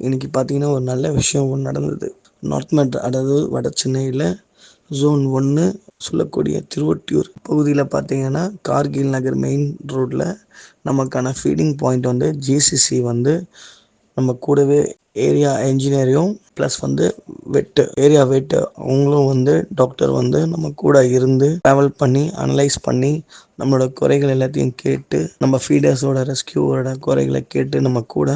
இன்றைக்கி பார்த்தீங்கன்னா ஒரு நல்ல விஷயம் ஒன்று நடந்தது. நார்த் மேட் அதாவது வட சென்னையில் ஜோன் ஒன்று சொல்லக்கூடிய திருவொட்டியூர் பகுதியில் பார்த்தீங்கன்னா கார்கில் நகர் மெயின் ரோட்டில் நமக்கான ஃபீடிங் பாயிண்ட் வந்து ஜிசிசி வந்து நம்ம கூடவே ஏரியா என்ஜினியரையும் ப்ளஸ் வந்து வெட்டு ஏரியா வெட்டு. அவங்களும் வந்து டாக்டர் வந்து நம்ம கூட இருந்து ட்ராவல் பண்ணி அனலைஸ் பண்ணி நம்மளோட குறைகள் எல்லாத்தையும் கேட்டு நம்ம ஃபீடர்ஸோட ரெஸ்கியூவோட குறைகளை கேட்டு நம்ம கூட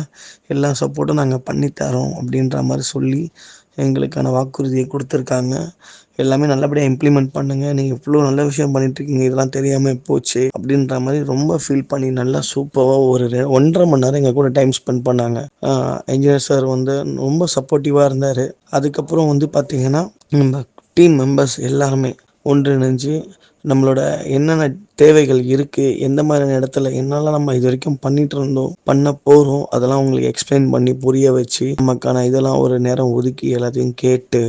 எல்லா சப்போர்ட்டும் நாங்கள் பண்ணித்தரோம் அப்படின்ற மாதிரி சொல்லி எங்களுக்கான வாக்குறுதியை கொடுத்துருக்காங்க. எல்லாமே நல்லபடியாக இம்ப்ளிமெண்ட் பண்ணுங்க. நீங்கள் இவ்வளோ நல்ல விஷயம் பண்ணிட்டு இருக்கீங்க இதெல்லாம் தெரியாமல் போச்சு. அப்படின்ற மாதிரி ரொம்ப ஃபீல் பண்ணி நல்லா சூப்பராக ஒரு ஒன்றரை மணி நேரம் எங்கள் கூட டைம் ஸ்பெண்ட் பண்ணாங்க. என்ஜினியர் சார் வந்து ரொம்ப சப்போர்ட்டிவாக இருந்தார். அதுக்கப்புறம் வந்து பார்த்திங்கன்னா நம்ம டீம் மெம்பர்ஸ் எல்லாருமே ஒன்றிணைஞ்சு நம்மளோட என்னென்ன தேவைகள் இருக்குது எந்த மாதிரியான இடத்துல என்னெல்லாம் நம்ம இது வரைக்கும் பண்ணிட்டு இருந்தோம் பண்ண போகிறோம் அதெல்லாம் உங்களுக்கு எக்ஸ்பிளைன் பண்ணி புரிய வச்சு நமக்கான இதெல்லாம் ஒரு நேரம் ஒதுக்கி எல்லாத்தையும் கேட்டு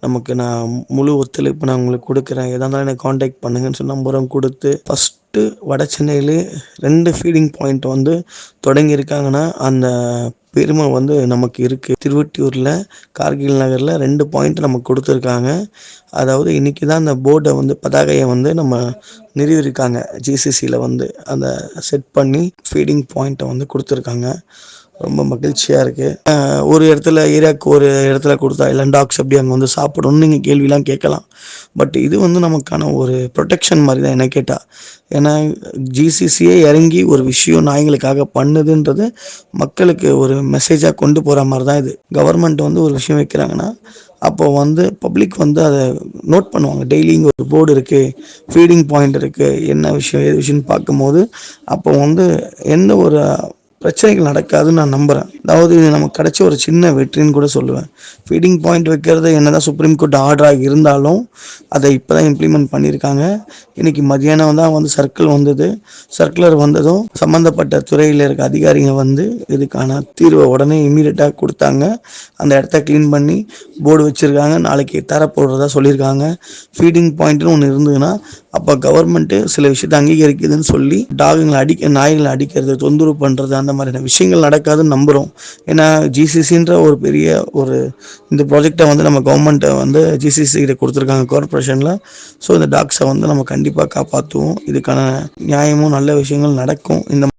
நமக்கு நான் முழு ஒத்துழைப்பு நான் உங்களுக்கு கொடுக்குறேன். எதா இருந்தாலும் எனக்கு காண்டாக்ட் பண்ணுங்கன்னு சொல்லி நம்பரும் கொடுத்து ஃபஸ்ட்டு வட சென்னையிலே ரெண்டு ஃபீடிங் பாயிண்ட் வந்து தொடங்கியிருக்காங்கன்னா அந்த பெருமை வந்து நமக்கு இருக்குது திருவொட்டியூரில் கார்கில் நகரில் ரெண்டு பாயிண்ட் நமக்கு கொடுத்துருக்காங்க. அதாவது இன்றைக்கி தான் அந்த போர்டை வந்து பதாகையை வந்து நம்ம நிறுவிருக்காங்க. ஜிசிசியில் வந்து அந்த செட் பண்ணி ஃபீடிங் பாயிண்ட்டை வந்து கொடுத்துருக்காங்க. ரொம்ப மகிழ்ச்சியாக இருக்குது ஒரு இடத்துல ஏரியாவுக்கு ஒரு இடத்துல கொடுத்தா இல்லை டாக்ஸ் அப்படி அங்கே வந்து சாப்பிடணும்னு நீங்கள் கேள்விலாம் கேட்கலாம். பட் இது வந்து நமக்கான ஒரு ப்ரொடெக்ஷன் மாதிரி தான் என்ன கேட்டால் ஏன்னா ஜிசிசியே இறங்கி ஒரு விஷயம் நாய்களுக்காக பண்ணுதுன்றது மக்களுக்கு ஒரு மெசேஜாக கொண்டு போகிற மாதிரி தான் இது. கவர்மெண்ட் வந்து ஒரு விஷயம் வைக்கிறாங்கன்னா அப்போ வந்து பப்ளிக் வந்து அதை நோட் பண்ணுவாங்க. டெய்லி இங்கே ஒரு போர்டு இருக்குது ஃபீடிங் பாயிண்ட் இருக்குது என்ன விஷயம் ஏது விஷயம்னு பார்க்கும்போது அப்போ வந்து எந்த ஒரு பிரச்சனைகள் நடக்காதுன்னு நான் நம்புகிறேன் அதாவது இது நமக்கு கிடைச்ச ஒரு சின்ன வெற்றின்னு கூட சொல்லுவேன். ஃபீடிங் பாயிண்ட் வைக்கிறது என்னதான் சுப்ரீம் கோர்ட் ஆர்டராக இருந்தாலும் அதை இப்போ தான் இம்ப்ளிமெண்ட் பண்ணியிருக்காங்க. இன்னைக்கு மதியானம் தான் வந்து சர்க்கிள் வந்தது. சர்க்குலர் வந்ததும் சம்மந்தப்பட்ட துறையில் இருக்க அதிகாரிங்க வந்து இதுக்கான தீர்வை உடனே இமீடியட்டாக கொடுத்தாங்க. அந்த இடத்த க்ளீன் பண்ணி போர்டு வச்சுருக்காங்க. நாளைக்கு தர போடுறதா சொல்லியிருக்காங்க. ஃபீடிங் பாயிண்ட்னு ஒன்று இருந்ததுன்னா அப்போ கவர்மெண்ட்டு சில விஷயத்தை அங்கீகரிக்குதுன்னு சொல்லி டாகுங்களை அடிக்க நாய்களை அடிக்கிறது தொந்தரவு பண்ணுறது அந்த மாதிரியான விஷயங்கள் நடக்காதுன்னு நம்புகிறோம் ஏன்னா ஜிசிசின்ற ஒரு பெரிய ஒரு இந்த ப்ராஜெக்டை வந்து நம்ம கவர்மெண்ட்டை வந்து ஜிசிசி கிட்ட கொடுத்துருக்காங்க கார்பரேஷனில் ஸோ இந்த டாக்ஸை வந்து நம்ம கண்டிப்பாக காப்பாற்றுவோம் இதுக்கான நியாயமும் நல்ல விஷயங்கள் நடக்கும். இந்த